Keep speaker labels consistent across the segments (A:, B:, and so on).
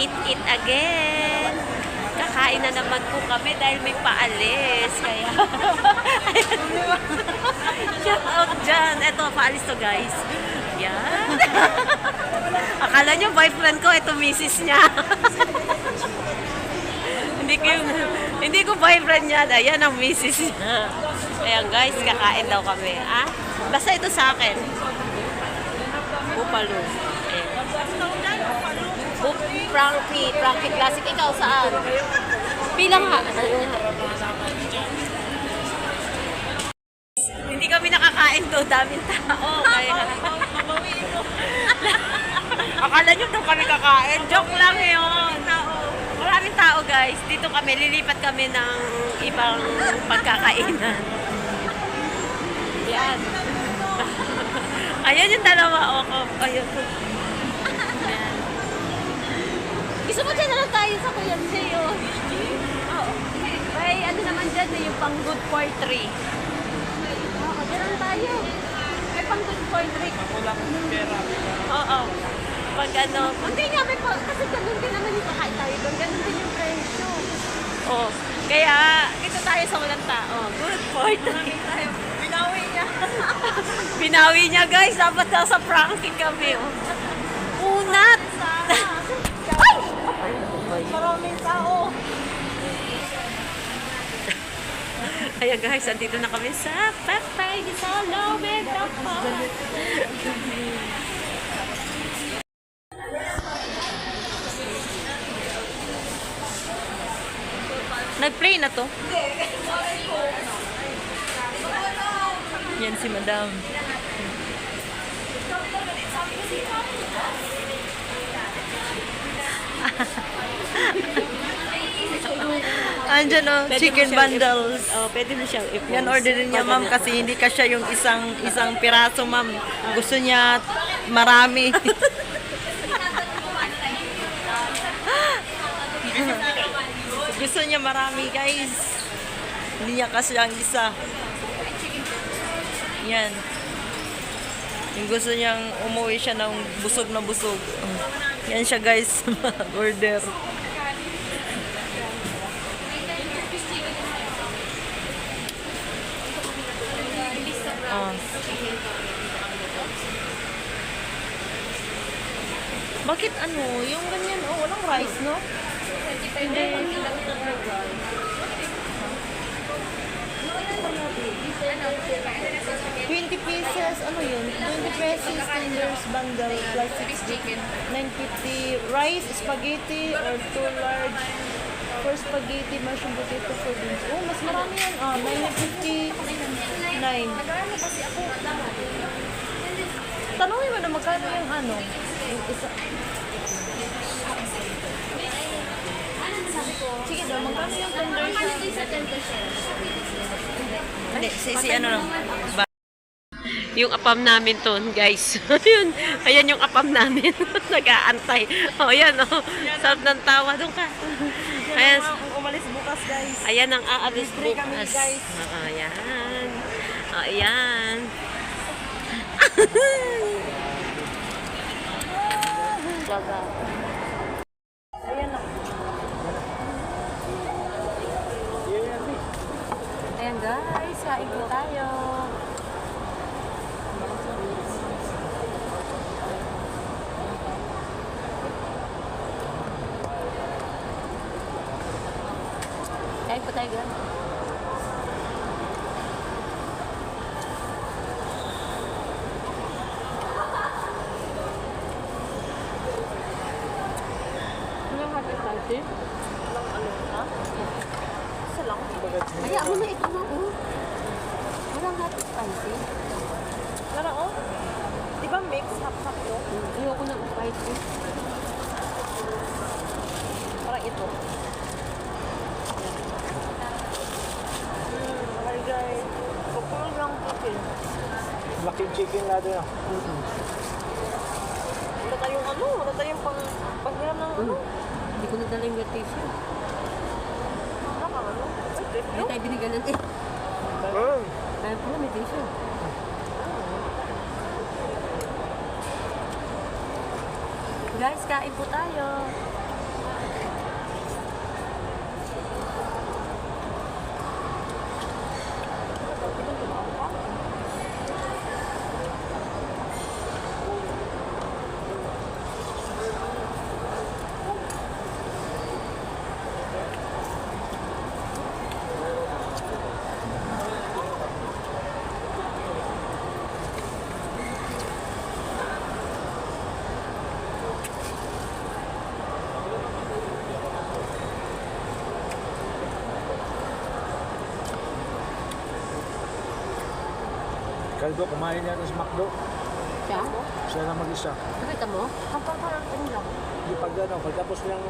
A: eat, eat again. Kakain na naman po kami dahil may paalis. Kaya, shout out dyan. Eto, paalis to guys. Yan. Akala nyo, boyfriend ko, ito misis niya. hindi ko yung, hindi ko boyfriend niya. Ayan ang misis niya. Ayan guys, kakain daw kami. Ah? Basta ito sa akin. Bupalo. Ayan. Bup, Frankie, Frankie Classic. Ikaw saan? Bilang nga. Hindi kami nakakain to. Daming tao. Kaya... Akala nyo doon kami kakain. Joke lang yun. Maraming tao guys. Dito kami, lilipat kami ng ibang pagkakainan. Yan. Ayan yung dalawa. Oh, ayun. Gusto mo dyan na lang tayo sa Kuya oh. Oo. May ano naman dyan, yung pang good for three. Oo, dyan lang tayo. May pang good for three. Oo. Pag ano, hindi nga may pa, kasi ganun din naman yung kakain tayo doon. Ganun din yung presyo. Oo. Kaya, dito tayo sa walang tao. Good for three. Binawi niya. Binawi niya guys. Dapat nasa pranking kami. Oh. Ayan guys, andito na kami sa Papay di Solo Mega Park. Nag-play na to.
B: Yan si Madam. Andyan o,
A: Pwede
B: chicken
A: mo siyang
B: bundles.
A: i- Oh, pwede mo siyang i-post.
B: Yan orderin niya ma'am kasi hindi ka siya yung isang isang piraso ma'am. Gusto niya marami. Gusto niya marami guys. Hindi niya kasi ang isa. Yan. Yung gusto niyang umuwi siya ng busog na busog. Yan siya guys, order. Oh. Bakit ano, yung ganyan, oh, walang rice, no? Hindi. 20 pieces, ano yun? 20 pesos tenders bundle plus 60. 950 rice, spaghetti, or two large for spaghetti, mushroom potato for beans. Oh, mas marami yan. Ah, 959. Tanungin mo na magkano yung ano? Yung isa. Sige daw, magkano yung tender siya? Hindi, si, si ano lang.
A: Yung apam namin to, guys. Ayun, ayan yung apam namin. Nag-aantay. Oh, ayan, oh. Sarap ng tawa. Doon ka. Ayan,
B: Kung umalis bukas, guys.
A: ayan ang aalis
B: Libre kami,
A: bukas.
B: guys.
A: Oo, ayan. Oh, ayan. Baga.
B: Ayan na.
A: Ayan guys, kain po tayo. Kain po tayo guys. Walang happy party?
B: Isa lang.
A: Kaya mo na ito na oh. Walang happy spicy.
B: Tara, oh. Di ba mix? Hap-hap to?
A: Ayoko na spicy.
B: Parang ito. Hmm. Kapulog lang chicken.
C: Laking chicken natin ah.
B: Wala tayong ano, wala tayong pang, panghiram ng ano.
A: Hindi ko nadala yung wet tissue.
B: Ano ka ano?
A: Hindi tayo binigalan eh.
C: Mm.
A: Kaya pala may tissue. Guys, kain po tayo.
C: Aldo, kumain niya sa McDo.
A: Siya?
C: Siya na mag-isa.
A: Nakita mo? Ang parang ano lang.
C: Di pag ano, pagkapos niyang...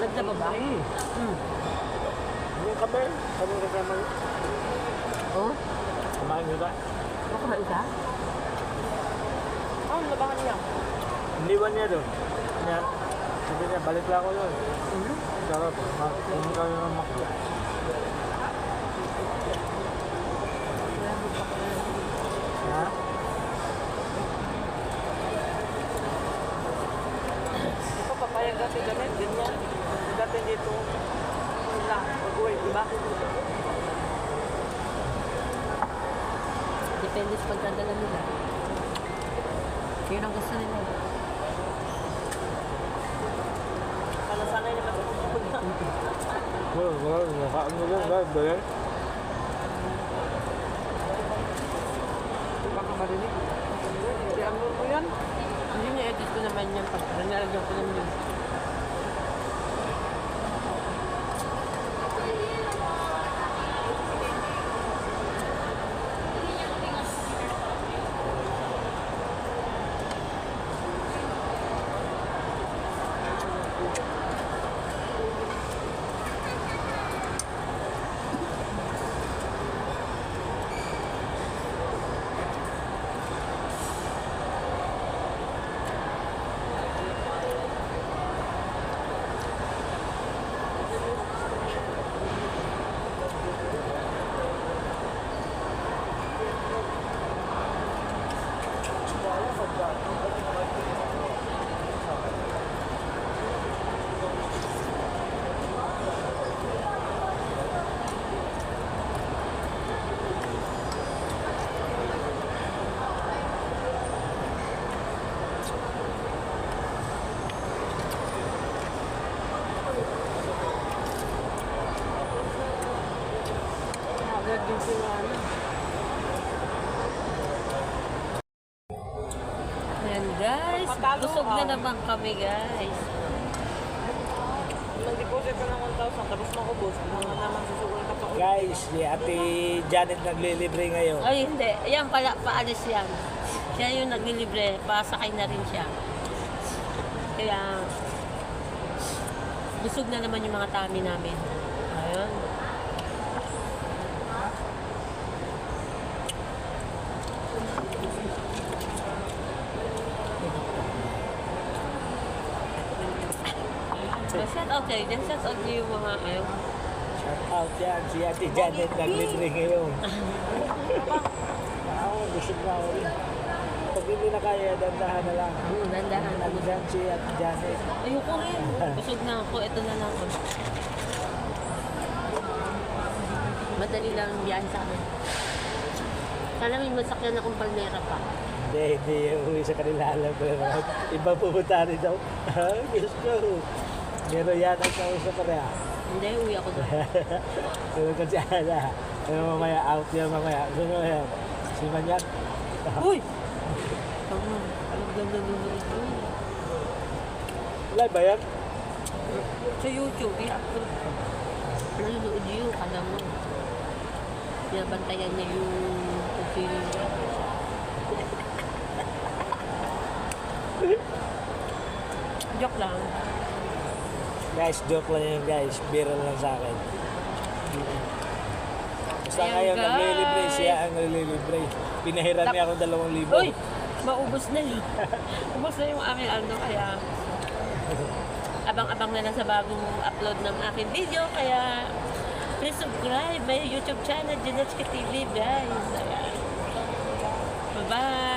A: Naglaba ba?
C: Hmm.
A: Hmm.
C: Yung kami, kami kasama niya.
A: Oh?
C: Kumain niya ba?
A: Nakumain ka?
B: Oh, labahan niya.
C: Iniwan niya doon. Niya, sabi niya, balik lang ako doon.
A: Hmm?
C: Sarap, kumain kami ng McDo. Ha?
B: Di pa papayag dati ganit, ganyan. Dati dito, wala, pag-uwi, di ba?
A: Depende sa pagdadala nila. Yun ang gusto nila.
B: Para sanay naman sa pupunta.
C: Wala, wala, nakain mo lang, dahil dahil.
B: Baka marinig. Hindi, ano mo yan?
A: Hindi niya edit ko naman yan pag nalagyan ko naman yun. Din sila. Ayan guys, busog na
B: ka.
A: naman kami guys.
B: Nag-deposit ka ng 1,000, tapos makubos. Mga naman ka pa.
C: Guys, si Ate Janet naglilibre ngayon.
A: Ay hindi, ayan pala, paalis yan. Siya yung naglilibre, pasakay na rin siya. Kaya, busog na naman yung mga tami namin. Ayun. Shout out kayo. Then shout out niyo yung mga, ayun.
C: Shout out yan, si Ate Janet naglilibre ngayon. Ako, busog na ako rin. Pag hindi na kaya, dandahan na lang.
A: Hmm, dandahan.
C: Nandiyan si Ate Janet.
A: Ayoko rin. Busog na ako. Ito na lang ako. Madali lang ang biyahe sa amin. Sana may masakyan akong palmera pa.
C: Hindi, hindi. Uwi sa kanila alam ko. Iba pupunta rin daw. Ah, Diyos ko. Meron yan ang kausap pa rin. ah.
A: Hindi, uwi ako doon.
C: Sunod ka si Ana. Ano mamaya, out yan mamaya. Sunod yan. Si Manyak.
A: Uy! Ang ang ganda ng ito.
C: Live ba yan?
A: Sa YouTube, i-upload. Nanonood yun, kala mo. Binabantayan niya yung kung sino yung Joke lang.
C: Guys, joke lang yan guys. Biro lang sa akin. Basta
A: Ayan,
C: ngayon,
A: guys.
C: naglilibre. Siya ang naglilibre. Pinahiram niya akong dalawang libo.
A: Uy! Maubos na yun. Ubos na yung aming ano, kaya abang-abang na lang sa bagong upload ng aking video. Kaya please subscribe my YouTube channel, Junetska TV, guys. Ayan. Bye-bye!